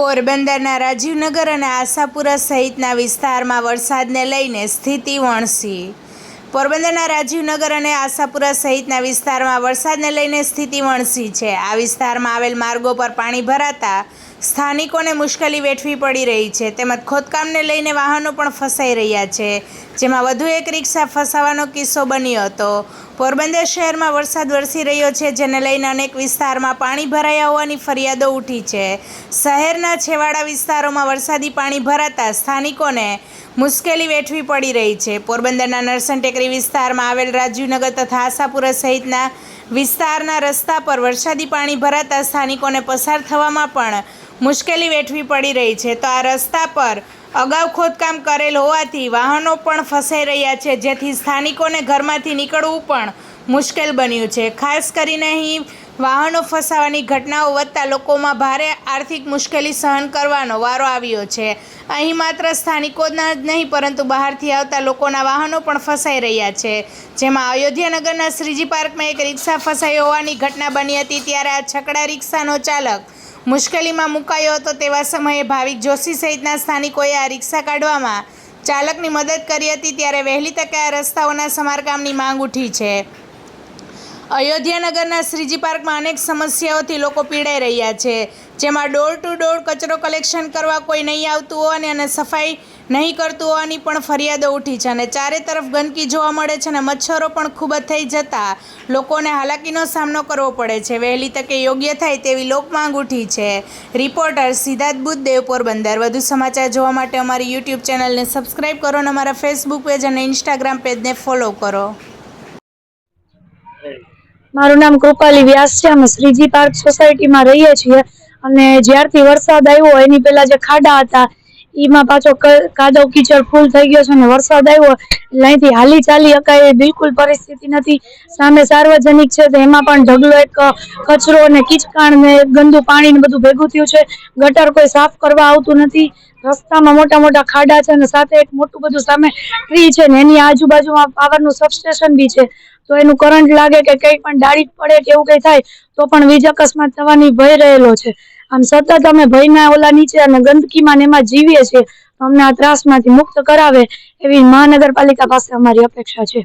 પોરબંદરના રાજીવનગર અને આશાપુરા સહિતના વિસ્તારમાં વરસાદને લઈને સ્થિતિ વણસી. પોરબંદરના રાજીવનગર અને આશાપુરા સહિતના વિસ્તારમાં વરસાદને લઈને સ્થિતિ વણસી છે. આ વિસ્તારમાં આવેલ માર્ગો પર પાણી ભરાતા સ્થાનિકોને મુશ્કેલી વેઠવી પડી રહી છે. તેમજ ખોદકામને લઈને વાહનો પણ ફસાઈ રહ્યા છે. જેમાં વધુ એક રિક્ષા ફસાવાનો કિસ્સો બન્યો હતો. પોરબંદર શહેરમાં વરસાદ વરસી રહ્યો છે, જેને લઈને અનેક વિસ્તારમાં પાણી ભરાયા હોવાની ફરિયાદો ઉઠી છે. શહેરના છેવાડા વિસ્તારોમાં વરસાદી પાણી ભરાતા સ્થાનિકોને મુશ્કેલી વેઠવી પડી રહી છે. પોરબંદરના નરસન ટેકરી વિસ્તારમાં આવેલ રાજીવનગર તથા આશાપુરા સહિતના વિસ્તારના રસ્તા પર વરસાદી પાણી ભરાતા સ્થાનિકોને પસાર થવામાં પણ મુશ્કેલી વેઠવી પડી રહી છે. તો આ રસ્તા પર અગાઉ ખોદકામ કરેલ હોવાથી વાહનો પણ ફસાઈ રહ્યા છે. જેથી સ્થાનિકોને ઘરમાંથી નીકળવું પણ મુશ્કેલ બન્યું છે. ખાસ કરીને અહીં વાહનો ફસાવાની ઘટનાઓ વધતા લોકોમાં ભારે આર્થિક મુશ્કેલી સહન કરવાનો વારો આવ્યો છે. અહીં માત્ર સ્થાનિકોના જ નહીં, પરંતુ બહારથી આવતા લોકોના વાહનો પણ ફસાઈ રહ્યા છે. જેમાં અયોધ્યાનગરના શ્રીજી પાર્કમાં એક રિક્ષા ફસાઈ હોવાની ઘટના બની હતી. ત્યારે આ છકડા રિક્ષાનો ચાલક મુશ્કેલીમાં મુકાયો હતો તેવા સમયે ભાવિક જોશી સહિતના સ્થાનિકોએ આ રિક્ષા કાઢવામાં ચાલકની મદદ કરી હતી ત્યારે વહેલી તકે આ રસ્તાઓના સમારકામની માંગ ઉઠી છે. અયોધ્યાનગરના શ્રીજી પાર્કમાં અનેક સમસ્યાઓથી લોકો પીડાઈ રહ્યા છે. જેમાં ડોર ટુ ડોર કચરો કલેક્શન કરવા કોઈ નહીં આવતું હોય અને સફાઈ નહીં કરતું હોવાની પણ ફરિયાદો ઉઠી છે અને ચારે તરફ ગંદકી જોવા મળે છે અને મચ્છરો પણ ખૂબ જ થઈ જતા લોકોને હાલાકીનો સામનો કરવો પડે છે. વહેલી તકે યોગ્ય થાય તેવી લોકમાંગ ઉઠી છે. રિપોર્ટર સિદ્ધાર્થ બુદ્ધદેવ પોરબંદર વધુ સમાચાર જોવા માટે અમારી યુટ્યુબ ચેનલને સબસ્ક્રાઈબ કરો અને અમારા ફેસબુક પેજ અને ઇન્સ્ટાગ્રામ પેજને ફોલો કરો. મારું નામ કૃપાલી વ્યાસ છે. અમે શ્રીજી પાર્ક સોસાયટીમાં રહીએ છીએ. અને જ્યારથી વરસાદ આવ્યો, એની પહેલા જે ખાડા હતા એમાં પાછો કાદવ કીચડ ફૂલ થઈ ગયો છે અને વરસાદ આવ્યો. એટલે અહીંથી હાલી ચાલી એવી બિલકુલ પરિસ્થિતિ નથી. સામે સાર્વજનિક છે તો એમાં પણ ઢગલો એક, કચરો અને કીચકાણ ને ગંદુ પાણી ને બધું ભેગું થયું છે. ગટર કોઈ સાફ કરવા આવતું નથી. રસ્તામાં મોટા મોટા ખાડા છે અને સાથે એક મોટું બધું સામે ટ્રી છે ને એની આજુબાજુમાં પાવરનું સબસ્ટેશન બી છે. તો એનું કરંટ લાગે કે કંઈ પણ ડાળી પડે કે એવું કંઈ થાય, તો પણ વીજ અકસ્માત થવાની ભય રહેલો છે. આમ સતત અમે ભયના ઓલા નીચે અને ગંદકીમાં ને એમાં જીવીએ છીએ અમને આ ત્રાસમાંથી મુક્ત કરાવે એવી મહાનગરપાલિકા પાસે અમારી અપેક્ષા છે.